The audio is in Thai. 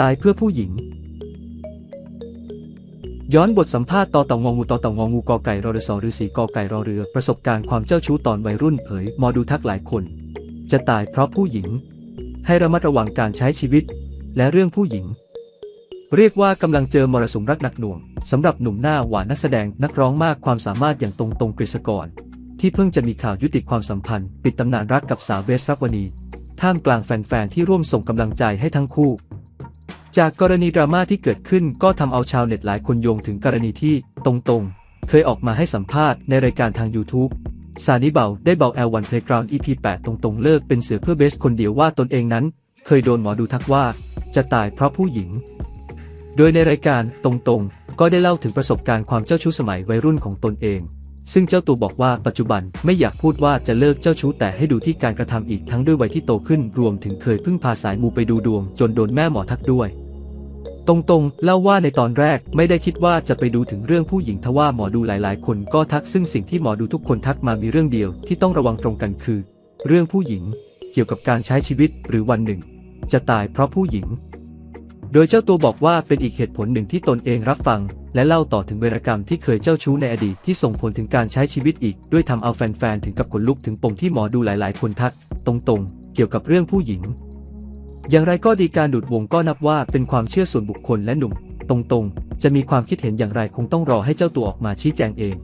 ตายเพื่อผู้หญิง ย้อนบทสัมภาษณ์ต่อเต่างงูต่อเต่างงูกอไก่รอเรือสอฤาษีกอไก่รอเรือ ประสบการณ์ความเจ้าชู้ตอนวัยรุ่นเผยมอดูทักหลายคน จะตายเพราะผู้หญิง ให้ระมัดระวังการใช้ชีวิต และเรื่องผู้หญิง เรียกว่ากำลังเจอมรสุมรักหนักหน่วงสำหรับหนุ่มหน้าหวานนักแสดงนักร้องมากความสามารถอย่างตรงตรงกฤษกรที่เพิ่งจะมีข่าวยุติความสัมพันธ์ ปิดตำนานรักกับสาวเบสรักวนีท่ามกลางแฟนๆที่ร่วมส่งกำลังใจให้ทั้งคู่ จากกรณีดราม่าที่เกิดขึ้นก็ทำเอาชาวเน็ตหลายคนโยงถึงกรณีที่ตรงๆ เคยออกมาให้สัมภาษณ์ในรายการทาง YouTube ซานิเบาได้บอก L1 Playground EP 8 ตรงๆ เลิกเป็นเสือเพื่อเบสคนเดียวว่าตนเองนั้น เคยโดนหมอดูทักว่า จะตายเพราะผู้หญิง โดยในรายการตรงๆ ก็ได้เล่าถึงประสบการณ์ความเจ้าชู้สมัยวัยรุ่นของตนเอง ซึ่งเจ้าตัวบอกว่าปัจจุบันไม่อยากพูดว่าจะเลิกเจ้าชู้แต่ให้ดูที่การกระทำอีกทั้งด้วยวัยที่โตขึ้นรวมถึงเคยพึ่งพาสายมูไปดูดวง จนโดนแม่หมอทักด้วย ตรงๆ เล่าว่าในตอนแรกไม่ได้คิดว่าจะไปดูถึงเรื่องผู้หญิงทว่าหมอดูหลายๆ คนก็ทักซึ่งสิ่งที่หมอดูทุกคนทักมามีเรื่องเดียวที่ต้องระวังตรงกันคือ เรื่องผู้หญิง เกี่ยวกับการใช้ชีวิตหรือวันหนึ่ง จะตายเพราะผู้หญิง โดยเจ้าตัวบอกว่าเป็นอีกเหตุผลหนึ่งที่ตนเองรับฟัง และเล่าต่อถึงเวรกรรมที่เคยเจ้าชู้ในอดีตที่ส่งผลถึงการใช้ชีวิตอีก ด้วยทำเอาแฟนๆถึงกับขนลุกถึงปมที่หมอดูหลาย ๆ คนทัก ตรงๆ เกี่ยวกับเรื่องผู้หญิง อย่างไรก็ดีการดูดวงก็นับว่าเป็นความเชื่อส่วนบุคคลและหนุ่ม ตรงๆ จะมีความคิดเห็นอย่างไรคงต้องรอให้เจ้าตัวออกมาชี้แจงเอง